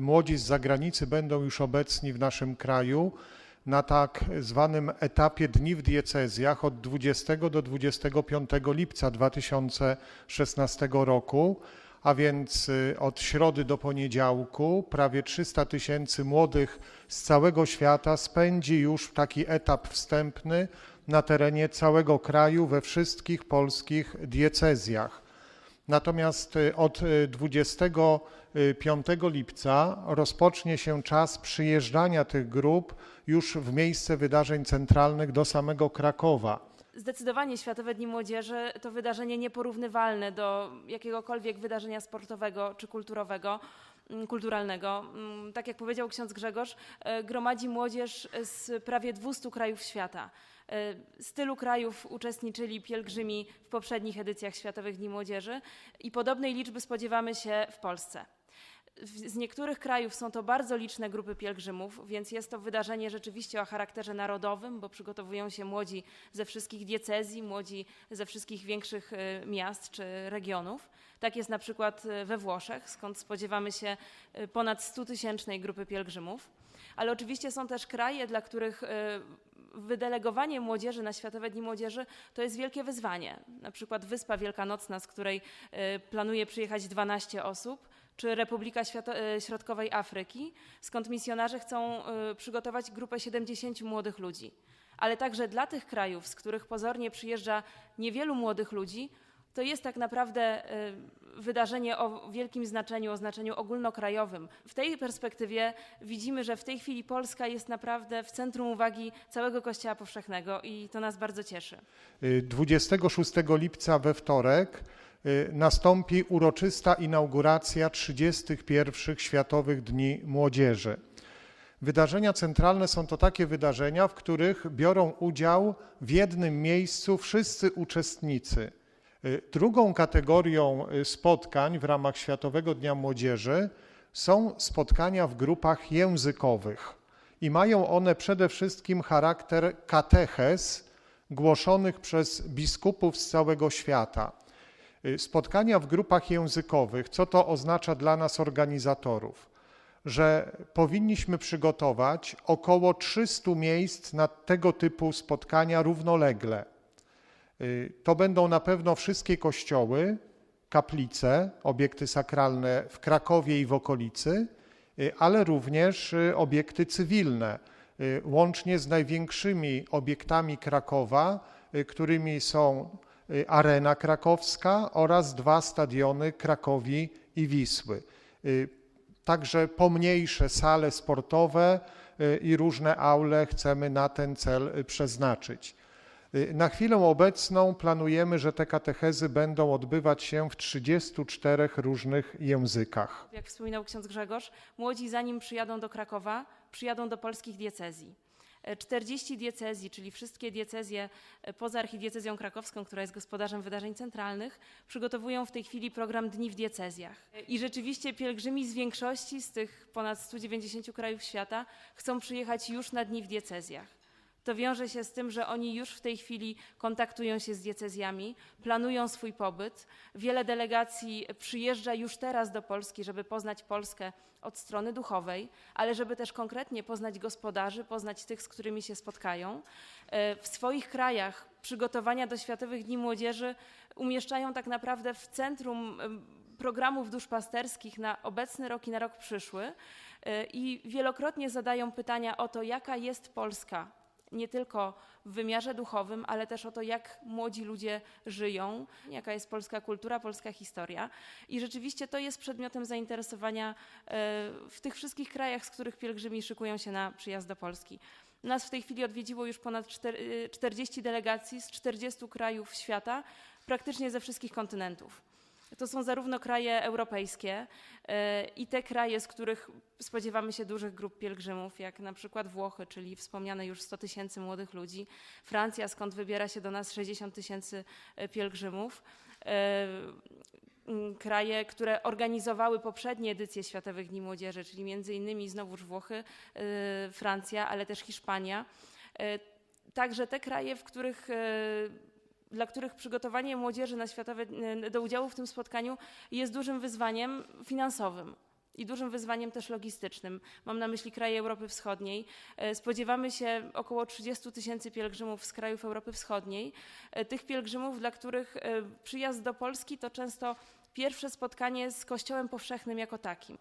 Młodzi z zagranicy będą już obecni w naszym kraju na tak zwanym etapie dni w diecezjach od 20 do 25 lipca 2016 roku, a więc y, od środy do poniedziałku prawie 300 tysięcy młodych z całego świata spędzi już taki etap wstępny na terenie całego kraju we wszystkich polskich diecezjach. Natomiast y, od y, 25 lipca rozpocznie się czas przyjeżdżania tych grup już w miejsce wydarzeń centralnych do samego Krakowa. Zdecydowanie Światowe Dni Młodzieży to wydarzenie nieporównywalne do jakiegokolwiek wydarzenia sportowego czy kulturowego, kulturalnego. Tak jak powiedział ksiądz Grzegorz, e, gromadzi młodzież z prawie 200 krajów świata. E, Z tylu krajów uczestniczyli pielgrzymi w poprzednich edycjach Światowych Dni Młodzieży i podobnej liczby spodziewamy się w Polsce. Z niektórych krajów są to bardzo liczne grupy pielgrzymów, więc jest to wydarzenie rzeczywiście o charakterze narodowym, bo przygotowują się młodzi ze wszystkich diecezji, młodzi ze wszystkich większych e, miast czy regionów. Tak jest na przykład e, we Włoszech, skąd spodziewamy się e, ponad 100-tysięcznej grupy pielgrzymów. Ale oczywiście są też kraje, dla których wydelegowanie młodzieży na Światowe Dni Młodzieży to jest wielkie wyzwanie. Na przykład Wyspa Wielkanocna, z której planuje przyjechać 12 osób, czy Republika e, Środkowej Afryki, skąd misjonarze chcą e, przygotować grupę 70 młodych ludzi. Ale także dla tych krajów, z których pozornie przyjeżdża niewielu młodych ludzi, to jest tak naprawdę e, wydarzenie o wielkim znaczeniu, o znaczeniu ogólnokrajowym. W tej perspektywie widzimy, że w tej chwili Polska jest naprawdę w centrum uwagi całego Kościoła Powszechnego i to nas bardzo cieszy. Y, 26 lipca we wtorek y, nastąpi uroczysta inauguracja 31 Światowych Dni Młodzieży. Wydarzenia centralne są to takie wydarzenia, w których biorą udział w jednym miejscu wszyscy uczestnicy. Y, Drugą kategorią y, spotkań w ramach Światowego Dnia Młodzieży są spotkania w grupach językowych i mają one przede wszystkim charakter katechez głoszonych przez biskupów z całego świata. Y, Spotkania w grupach językowych, co to oznacza dla nas organizatorów? Że powinniśmy przygotować około 300 miejsc na tego typu spotkania równolegle. Y, To będą na pewno wszystkie kościoły, kaplice, obiekty sakralne w Krakowie i w okolicy, y, ale również obiekty cywilne, łącznie z największymi obiektami Krakowa, którymi są Arena Krakowska oraz dwa stadiony Krakowi i Wisły. Y, Także pomniejsze sale sportowe y, i różne aule chcemy na ten cel y, przeznaczyć. Y, Na chwilę obecną planujemy, że te katechezy będą odbywać się w 34 różnych językach. Jak wspominał ksiądz Grzegorz, młodzi zanim przyjadą do Krakowa, przyjadą do polskich diecezji. E, 40 diecezji, czyli wszystkie diecezje e, poza archidiecezją krakowską, która jest gospodarzem wydarzeń centralnych, przygotowują w tej chwili program Dni w diecezjach. I rzeczywiście pielgrzymi z większości z tych ponad 190 krajów świata chcą przyjechać już na Dni w diecezjach. To wiąże się z tym, że oni już w tej chwili kontaktują się z diecezjami, planują swój pobyt. Wiele delegacji przyjeżdża już teraz do Polski, żeby poznać Polskę od strony duchowej, ale żeby też konkretnie poznać gospodarzy, poznać tych, z którymi się spotkają. E, W swoich krajach przygotowania do Światowych Dni Młodzieży umieszczają tak naprawdę w centrum programów duszpasterskich na obecny rok i na rok przyszły e, i wielokrotnie zadają pytania o to, jaka jest Polska nie tylko w wymiarze duchowym, ale też o to, jak młodzi ludzie żyją, jaka jest polska kultura, polska historia. I rzeczywiście to jest przedmiotem zainteresowania e, w tych wszystkich krajach, z których pielgrzymi szykują się na przyjazd do Polski. Nas w tej chwili odwiedziło już ponad czter- y, 40 delegacji z 40 krajów świata, praktycznie ze wszystkich kontynentów. To są zarówno kraje europejskie e, i te kraje, z których spodziewamy się dużych grup pielgrzymów, jak na przykład Włochy, czyli wspomniane już 100 tysięcy młodych ludzi, Francja, skąd wybiera się do nas 60 tysięcy e, pielgrzymów. E, Kraje, które organizowały poprzednie edycje Światowych Dni Młodzieży, czyli między innymi znowuż Włochy, Francja, ale też Hiszpania. Także te kraje, w których dla których przygotowanie młodzieży na światowe, do udziału w tym spotkaniu jest dużym wyzwaniem finansowym. i dużym wyzwaniem też logistycznym. Mam na myśli kraje Europy Wschodniej. E, Spodziewamy się około 30 tysięcy pielgrzymów z krajów Europy Wschodniej. E, Tych pielgrzymów, dla których e, przyjazd do Polski to często pierwsze spotkanie z Kościołem powszechnym jako takim.